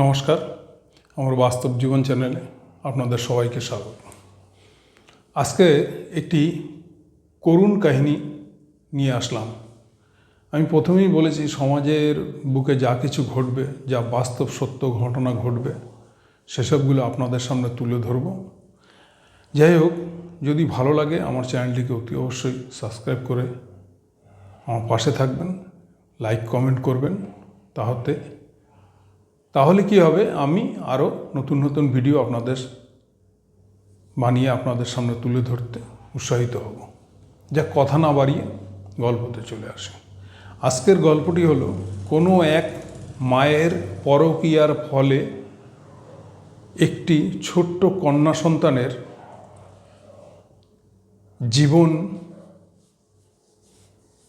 নমস্কার, আমার বাস্তব জীবন চ্যানেলে আপনাদের সবাইকে স্বাগত। আজকে একটি করুণ কাহিনী নিয়ে আসলাম। আমি প্রথমেই বলেছি, সমাজের বুকে যা কিছু ঘটবে, যা বাস্তব সত্য ঘটনা ঘটবে, সেসবগুলো আপনাদের সামনে তুলে ধরব। যাই হোক, যদি ভালো লাগে, আমার চ্যানেলটিকে অতি অবশ্যই সাবস্ক্রাইব করে আমার পাশে থাকবেন, লাইক, কমেন্ট করবেন তাহলে তাহলে কি হবে? আমি আরও নতুন নতুন ভিডিও আপনাদের বানিয়ে আপনাদের সামনে তুলে ধরতে উৎসাহিত হব। যা কথা না বাড়িয়ে গল্পতে চলে আসে। আজকের গল্পটি হলো, কোনো এক মায়ের পরকীয়ার ফলে একটি ছোট্ট কন্যা সন্তানের জীবন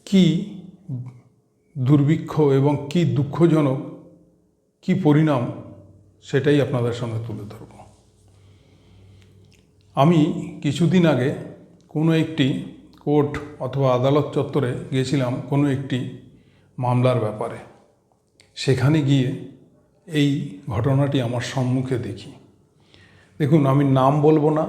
কি দুর্ভিক্ষ এবং কি দুঃখজনক কি পরিণাম সেটাই আপনাদের সামনে তুলে ধরব। আমি কিছুদিন আগে কোনো একটি কোর্ট অথবা আদালত চত্বরে গিয়েছিলাম কোনো একটি মামলার ব্যাপারে। সেখানে গিয়ে এই ঘটনাটি আমার সম্মুখে দেখি। দেখুন, আমি নাম বলব না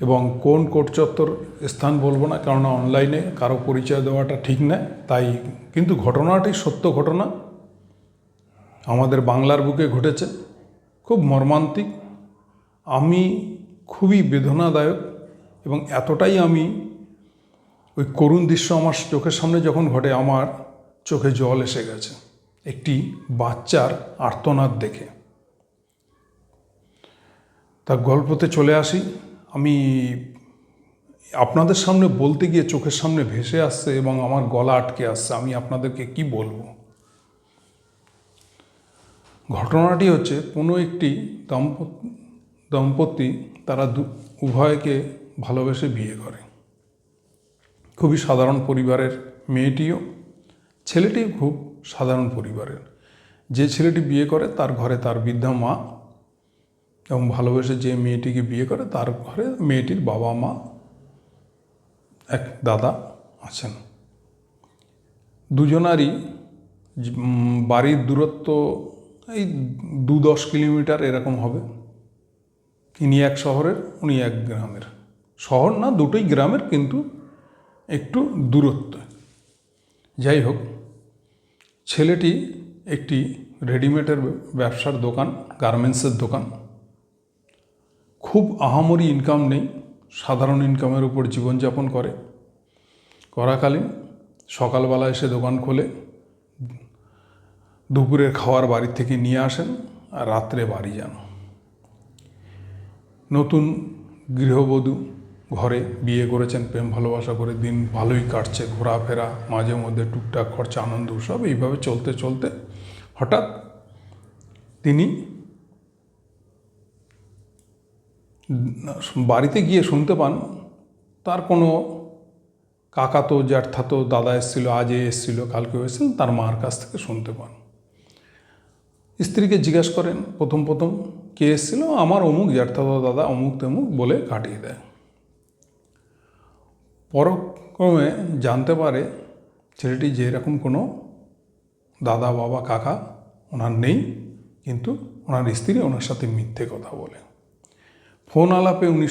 এবং কোন কোর্ট চত্বর স্থান বলব না কারণ অনলাইনে কারও পরিচয় দেওয়াটা ঠিক নয় তাই কিন্তু ঘটনাটি সত্য ঘটনা আমাদের বাংলার বুকে ঘটেছে। খুব মর্মান্তিক। আমি খুবই বেদনাদায়ক এবং এতটাই আমি ওই করুণ দৃশ্য আমার চোখের সামনে যখন ঘটে, আমার চোখে জল এসে গেছে। একটি বাচ্চার আর্তনাদ দেখে। তার গল্পতে চলে আসি। আমি আপনাদের সামনে বলতে গিয়ে চোখের সামনে ভেসে আসছে এবং আমার গলা আটকে আসছে। আমি আপনাদেরকে কি বলব? ঘটনাটি হচ্ছে কোনো একটি দম্পত, দম্পতি তারা দু, উভয়কে ভালোবেসে বিয়ে করে। খুবই সাধারণ পরিবারের মেয়েটিও ছেলেটিও খুব সাধারণ পরিবারের। যে ছেলেটি বিয়ে করে তার ঘরে তার বৃদ্ধা মা এবং ভালোবেসে যে মেয়েটিকে বিয়ে করে তার ঘরে মেয়েটির বাবা মা, এক দাদা আছেন। দুজনারই বাড়ির দূরত্ব এই দু দশ কিলোমিটার এরকম হবে। ইনি এক শহরের, উনি এক গ্রামের। শহর না, দুটোই গ্রামের, কিন্তু একটু দূরত্ব। যাই হোক, ছেলেটি একটি রেডিমেডের ব্যবসার দোকান, গার্মেন্টসের দোকান। খুব আহামরি ইনকাম নেই, সাধারণ ইনকামের উপর জীবনযাপন করে। করাকালীন সকালবেলা এসে দোকান খোলে দুপুরের খাওয়ার বাড়ি থেকে নিয়ে আসেন আর রাত্রে বাড়ি যান। নতুন গৃহবধূ ঘরে বিয়ে করেছেন, প্রেম, ভালোবাসা করে দিন ভালোই কাটছে, ঘোরাফেরা, মাঝে মধ্যে টুকটাক খরচা, আনন্দ, সব এইভাবে চলতে চলতে হঠাৎ তিনি বাড়িতে গিয়ে শুনতে পান, তার কোনো কাকাতো জ্যাঠাতো, দাদা এসেছিল আজ এসেছিল, কালকেও এসেছিলেন তার মার কাছ থেকে শুনতে পান। স্ত্রীকে জিজ্ঞেস করেন, প্রথম প্রথম কে এসেছিল? আমার অমুক জ্যাঠাদা দাদা, অমুক তমুক বলে কাটিয়ে দেয়। পরক্রমে জানতে পারে ছেলেটি যেরকম কোনো দাদা, বাবা, কাকা ওনার নেই, কিন্তু ওনার স্ত্রী ওনার সাথে মিথ্যে কথা বলে। ফোন আলাপে উনি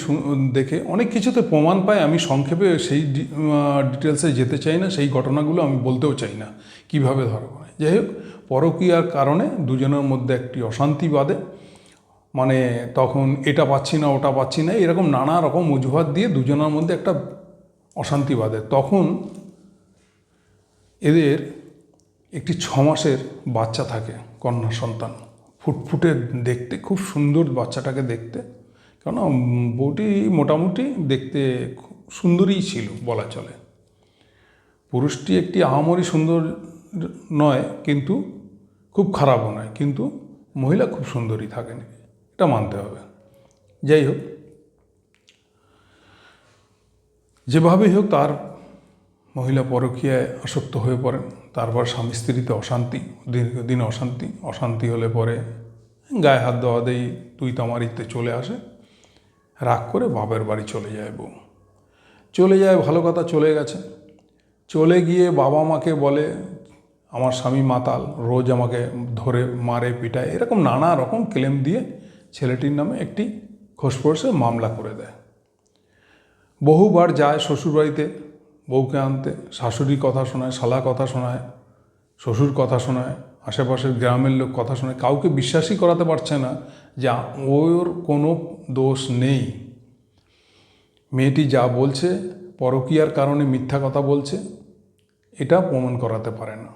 দেখে অনেক কিছুতে প্রমাণ পায়, আমি সংক্ষেপে সেই ডিটেলসে যেতে চাই না, সেই ঘটনাগুলো আমি বলতেও চাই না, কীভাবে ধরা পড়ে যাই হোক, পরকীয়ার কারণে দুজনের মধ্যে একটি অশান্তি বাঁধে মানে তখন এটা পাচ্ছি না, ওটা পাচ্ছি না, এরকম নানা রকম অজুহাত দিয়ে দুজনের মধ্যে একটা অশান্তি বাঁধে। তখন এদের একটি ছ মাসের বাচ্চা থাকে, কন্যা সন্তান, ফুটফুটে দেখতে, খুব সুন্দর বাচ্চাটাকে দেখতে। কেন বউটি মোটামুটি দেখতে সুন্দরই ছিল বলা চলে। পুরুষটি একটি আহামরি সুন্দর নয়, কিন্তু খুব খারাপও নয়, কিন্তু মহিলা খুব সুন্দরী থাকেন, এটা মানতে হবে। যাই হোক, যেভাবেই হোক তার মহিলা পরকীয়ায় আসক্ত হয়ে পড়েন। তারপর স্বামী স্ত্রীতে অশান্তি, দীর্ঘদিন অশান্তি অশান্তি হলে পরে গায়ে হাত দেওয়া দেই, তুই তামারিতে চলে আসে। রাগ করে বাপের বাড়ি চলে যায় বউ। চলে যায়, ভালো কথা চলে গেছে। চলে গিয়ে বাবা মাকে বলে, আমার স্বামী মাতাল, রোজ আমাকে ধরে মারে, পিটায়। এরকম নানা রকম ক্লেম দিয়ে ছেলেটির নামে একটি খোসপোসে মামলা করে দেয়। বহুবার যায় শ্বশুরবাড়িতে, বউকে আনতে শাশুড়ি কথা শোনায় শালা কথা শোনায়, শ্বশুর কথা শোনায়। আশেপাশের গ্রামের লোক কথা শুনে কাউকে বিশ্বাসই করাতে পারছে না যে ওর কোনো দোষ নেই। মেয়েটি যা বলছে পরকীয়ার কারণে মিথ্যা কথা বলছে, এটা প্রমাণ করাতে পারে না।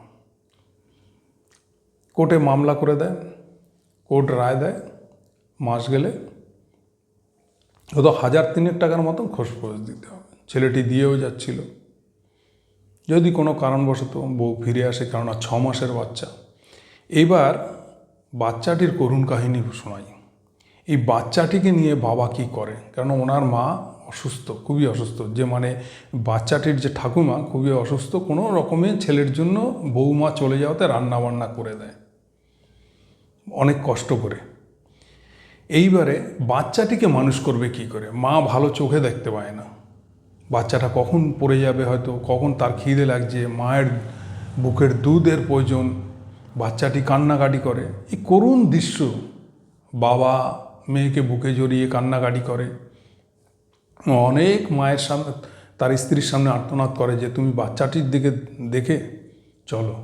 কোর্টে মামলা করে দেয়, কোর্ট রায় দেয়, মাস গেলে হয়তো হাজার তিনেক টাকার মতন খোঁজখোঁজ দিতে হবে। ছেলেটি দিয়েও যাচ্ছিল। যদি কোনো কারণবশত বউ ফিরে আসে, কেননা ছ মাসের বাচ্চা এবার বাচ্চাটির করুণ কাহিনী শোনাই। এই বাচ্চাটিকে নিয়ে বাবা কি করে কারণ ওনার মা অসুস্থ, খুবই অসুস্থ। যে মানে বাচ্চাটির যে ঠাকুমা খুবই অসুস্থ, কোনো রকমে ছেলের জন্য বৌমা চলে যাওয়াতে রান্না বান্না করে দেয়। অনেক কষ্ট করে। এইবারে বাচ্চাটিকে মানুষ করবে কি করে? মা ভালো চোখে দেখতে পায় না। বাচ্চাটা কখন পড়ে যাবে হয়তো, কখন তার খিদে লাগছে, মায়ের বুকের দুধের প্রয়োজন বাচ্চাটি কান্নাকাটি করে। এই করুণ দৃশ্য বাবা মেয়েকে বুকে জড়িয়ে কান্নাকাটি করে। অনেক মায়ের সামনে, তার স্ত্রীর সামনে আর্তনাদ করে যে, তুমি বাচ্চাটির দিকে দেখে চলো।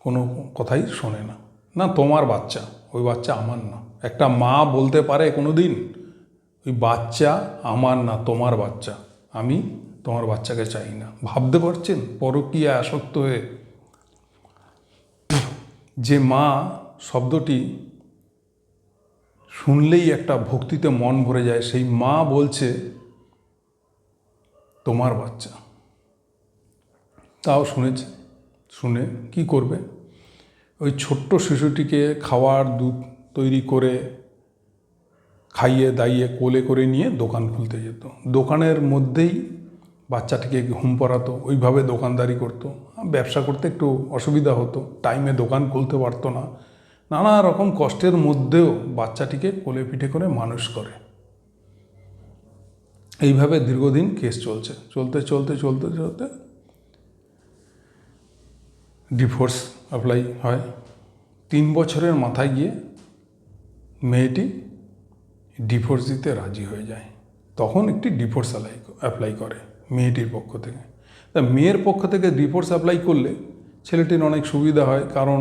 কোনো কথাই শোনে না। না, তোমার বাচ্চা, ওই বাচ্চা আমার না। একটা মা বলতে পারে কোনো দিন ওই বাচ্চা আমার না, তোমার বাচ্চা। আমি তোমার বাচ্চাকে চাই না। ভাবতে পারছেন? পরকীয়া আসক্ত হয়ে যে মা শব্দটি শুনলেই একটা ভক্তিতে মন ভরে যায়, সেই মা বলছে, তোমার বাচ্চা। তাও শুনেছে, শুনে কি করবে? ওই ছোট্ট শিশুটিকে খাওয়ার দুধ তৈরি করে খাইয়ে দাইয়ে কোলে করে নিয়ে দোকান খুলতে যেত। দোকানের মধ্যেই বাচ্চাটিকে ঘুম পড়াতো, ওইভাবে দোকানদারি করতো। ব্যবসা করতে একটু অসুবিধা হতো, টাইমে দোকান খুলতে পারতো না। নানা রকম কষ্টের মধ্যেও বাচ্চাটিকে কোলে পিঠে করে মানুষ করে। এইভাবে দীর্ঘদিন কেস চলছে। চলতে চলতে চলতে চলতে ডিভোর্স অ্যাপ্লাই হয়। তিন বছরের মাথায় গিয়ে মেয়েটি ডিভোর্স দিতে রাজি হয়ে যায়। তখন একটি ডিভোর্স অ্যাপ্লাই করে। মেয়েটির পক্ষ থেকে। তা মেয়ের পক্ষ থেকে ডিভোর্স অ্যাপ্লাই করলে ছেলেটির অনেক সুবিধা হয়, কারণ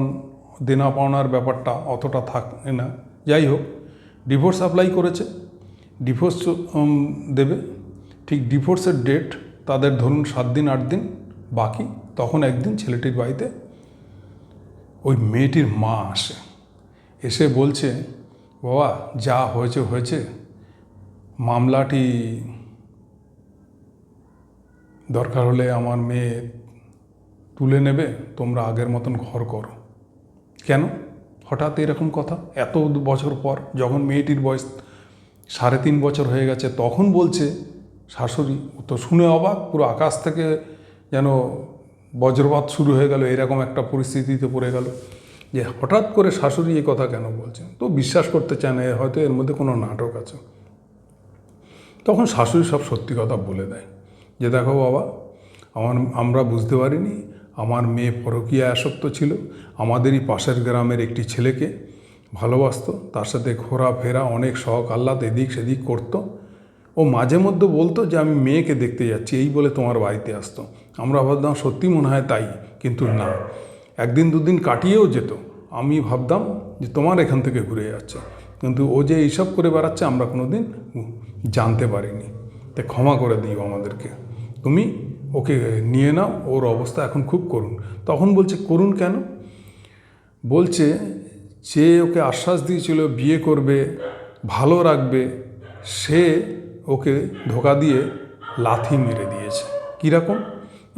দেনা পাওনার ব্যাপারটা অতটা থাকে না। যাই হোক ডিভোর্স অ্যাপ্লাই করেছে ডিভোর্স দেবে। ঠিক ডিভোর্সের ডেট তাদের ধরুন সাত দিন, আট দিন বাকি, তখন একদিন ছেলেটির বাড়িতে ওই মেয়েটির মা আসে। এসে বলছে, বাবা, যা হয়েছে হয়েছে। মামলাটি দরকার হলে আমার মেয়ে তুলে নেবে, তোমরা আগের মতন ঘর করো। কেন? হঠাৎ এরকম কথা? এত বছর পর যখন মেয়েটির বয়স সাড়ে তিন বছর হয়ে গেছে, তখন বলছে শাশুড়ি তো শুনে অবাক, পুরো আকাশ থেকে যেন বজ্রপাত শুরু হয়ে গেল, এরকম একটা পরিস্থিতিতে পড়ে গেল। যে হঠাৎ করে শাশুড়ি এই কথা কেন বলছেন তো বিশ্বাস করতে চায় না হয়তো এর মধ্যে কোনো নাটক আছে। তখন শাশুড়ি সব সত্যি কথা বলে দেয়। যে দেখো বাবা, আমার, আমরা বুঝতে পারিনি, আমার মেয়ে পরকীয়া আসক্ত ছিল, আমাদেরই পাশের গ্রামের একটি ছেলেকে ভালোবাসত, তার সাথে ঘোরাফেরা, অনেক শখ, আহ্লাদ, এদিক সেদিক করতো। ও মাঝে মধ্যে বলতো যে, আমি মেয়েকে দেখতে যাচ্ছি, এই বলে তোমার বাড়িতে আসতো। আমরা ভাবতাম, সত্যি মনে হয় তাই, কিন্তু না। একদিন দুদিন কাটিয়েও যেত। আমি ভাবতাম যে, তোমার এখান থেকে ঘুরে যাচ্ছে। কিন্তু ও যে এইসব করে বেড়াচ্ছে, আমরা কোনো দিন জানতে পারিনি। তাই ক্ষমা করে দিও আমাদেরকে। তুমি ওকে নিয়ে নাও, ওর অবস্থা এখন খুব করুন তখন বলছে করুন কেন? বলছে যে ওকে আশ্বাস দিয়েছিল, বিয়ে করবে, ভালো রাখবে, সে ওকে ধোকা দিয়ে লাথি মেরে দিয়েছে। কীরকম?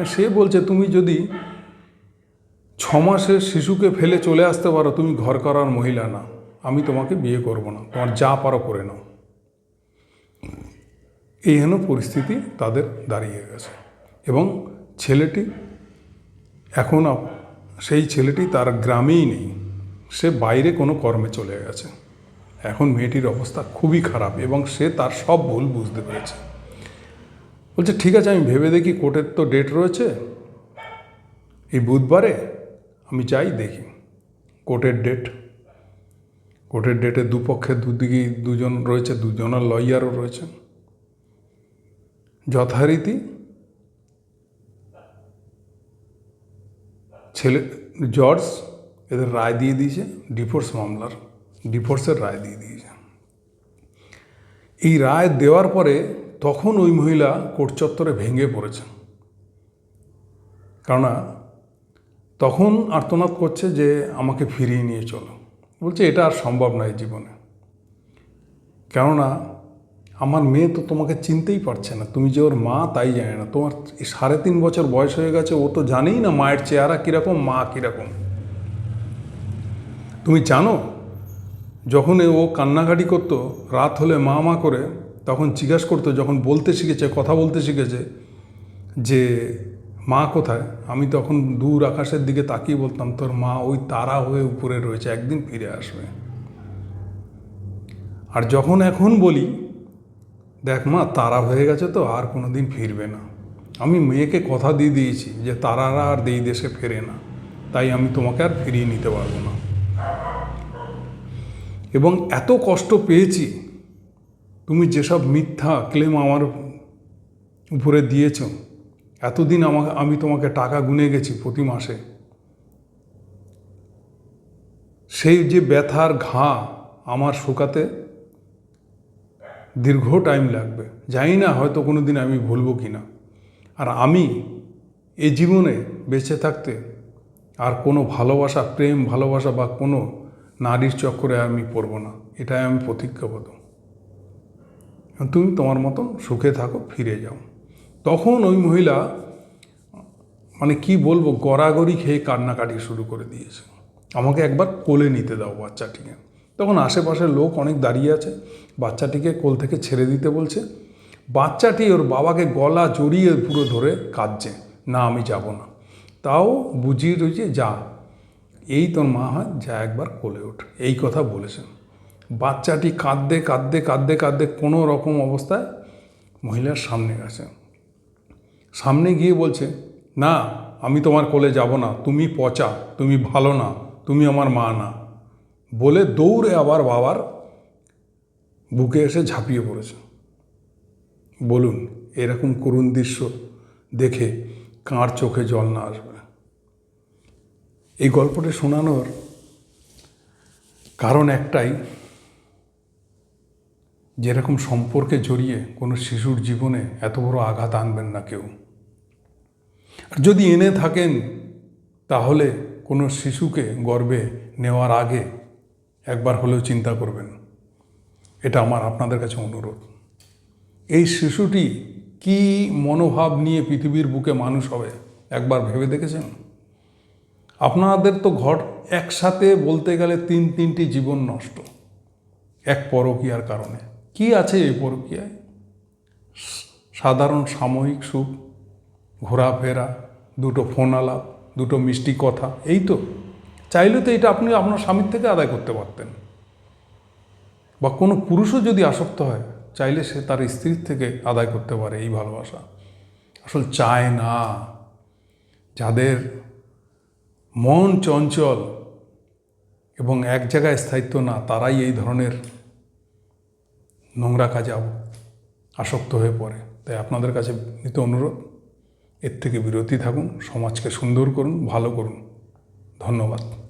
সে বলছে, তুমি যদি ছ মাসের শিশুকে ফেলে চলে আসতে পারো, তুমি ঘর করার মহিলা না। আমি তোমাকে বিয়ে করব না। তোমার যা পারো করে নাও। এই হেন পরিস্থিতি তাদের দাঁড়িয়ে গেছে। এবং ছেলেটি এখন সেই ছেলেটি তার গ্রামেই নেই। সে বাইরে কোনো কর্মে চলে গেছে। এখন মেয়েটির অবস্থা খুবই খারাপ এবং সে তার সব ভুল বুঝতে পেরেছে। বলছে, ঠিক আছে, আমি ভেবে দেখি কোর্টের তো ডেট রয়েছে। এই বুধবারে আমি যাই দেখি। কোর্টের ডেট। কোর্টের ডেটে দুপক্ষে দুদিকেই দুজন রয়েছে, দুজনের লয়ারও রয়েছে। যথারীতি ছেলে জর্জ এদের রায় দিয়ে দিয়েছে, ডিভোর্স মামলার, ডিভোর্সের রায় দিয়ে দিয়েছে। এই রায় দেওয়ার পরে তখন ওই মহিলা কোর্ট চত্বরে ভেঙে পড়েছে কেননা তখন আর্তনাদ করছে যে আমাকে ফিরিয়ে নিয়ে চলো। বলছে, এটা আর সম্ভব নয় জীবনে। কেননা আমার মেয়ে তো তোমাকে চিনতেই পারছে না। তুমি যে ওর মা, তাই জানে না। তোমার সাড়ে তিন বছর বয়স হয়ে গেছে, ও তো জানেই না মায়ের চেহারা কীরকম, মা কীরকম। তুমি জানো, যখন ও কান্নাকাটি করতো, রাত হলে মা মা করে, তখন জিজ্ঞাসা করতো, যখন বলতে শিখেছে, কথা বলতে শিখেছে, যে মা কোথায়? আমি তখন দূর আকাশের দিকে তাকিয়ে বলতাম, তোর মা ওই তারা হয়ে উপরে রয়েছে, একদিন ফিরে আসবে। আর যখন এখন বলি দেখ মা, তারা হয়ে গেছে তো, আর কোনো দিন ফিরবে না। আমি মেয়েকে কথা দিয়ে দিয়েছি যে, তারারা আর এই দেশে ফেরে না। তাই আমি তোমাকে আর ফিরিয়ে নিতে পারব না। এবং এত কষ্ট পেয়েছি, তুমি যেসব মিথ্যা ক্লেম আমার উপরে দিয়েছ, এতদিন আমাকে, আমি তোমাকে টাকা গুনে গেছি প্রতি মাসে। সেই যে ব্যথার ঘা আমার শুকাতে দীর্ঘ টাইম লাগবে। জানি না হয়তো কোনো দিন আমি ভুলবো কি না আর আমি এ জীবনে বেঁচে থাকতে আর কোনো ভালোবাসা, প্রেম, ভালোবাসা বা কোনো নারীর চক্করে আমি পড়ব না। এটাই আমি প্রতিজ্ঞাবদ্ধ। তুমি তোমার মতন সুখে থাকো, ফিরে যাও। তখন ওই মহিলা মানে কি বলব, গড়াগড়ি খেয়ে কান্নাকাটি শুরু করে দিয়েছে। আমাকে একবার কোলে নিতে দাও বাচ্চাটিকে। তখন আশেপাশের লোক অনেক দাঁড়িয়ে আছে। বাচ্চাটিকে কোল থেকে ছেড়ে দিতে বলছে। বাচ্চাটি ওর বাবাকে গলা জড়িয়ে পুরো ধরে কাঁদছে, না, আমি যাব না। তাও বুঝিয়ে রয়েছে যা। এই তোর মা হয়, যা একবার কোলে ওঠ। এই কথা বলেছেন। বাচ্চাটি কাঁদতে কাঁদতে কাঁদতে কাঁদতে কোনো রকম অবস্থায় মহিলার সামনে গেছে। সামনে গিয়ে বলছে, না, আমি তোমার কোলে যাব না। তুমি পচা, তুমি ভালো না। তুমি আমার মা না। বলে দৌড়ে আবার বাবার বুকে এসে ঝাঁপিয়ে পড়েছে। বলুন, এরকম করুণ দৃশ্য দেখে কার চোখে জল না আসবে? এই গল্পটি শোনানোর কারণ একটাই, যেরকম সম্পর্কে জড়িয়ে কোনো শিশুর জীবনে এত বড় আঘাত আনবেন না কেউ। আর যদি এনে থাকেন, তাহলে কোনো শিশুকে গর্বে নেওয়ার আগে একবার হলেও চিন্তা করবেন। এটা আমার আপনাদের কাছে অনুরোধ। এই শিশুটি কি মনোভাব নিয়ে পৃথিবীর বুকে মানুষ হবে? একবার ভেবে দেখেছেন? আপনাদের তো ঘর একসাথে বলতে গেলে তিন তিনটি জীবন নষ্ট। এক পরকীয়ার কারণে। কি আছে এই পরকীয়ায়? সাধারণ সাময়িক সুখ, ঘোরাফেরা, দুটো ফোন আলাপ, দুটো মিষ্টি কথা, এই তো। চাইলে তো এটা আপনি আপনার স্বামীর থেকে আদায় করতে পারতেন। বা কোনো পুরুষও যদি আসক্ত হয়, চাইলে সে তার স্ত্রীর থেকে আদায় করতে পারে এই ভালোবাসা। আসল চায় না। যাদের মন চঞ্চল এবং এক জায়গায় স্থায়িত্ব না, তারাই এই ধরনের নোংরা কাজে আসক্ত হয়ে পড়ে। তাই আপনাদের কাছে নিতে অনুরোধ, এর থেকে বিরতি থাকুন, সমাজকে সুন্দর করুন, ভালো করুন। ধন্যবাদ।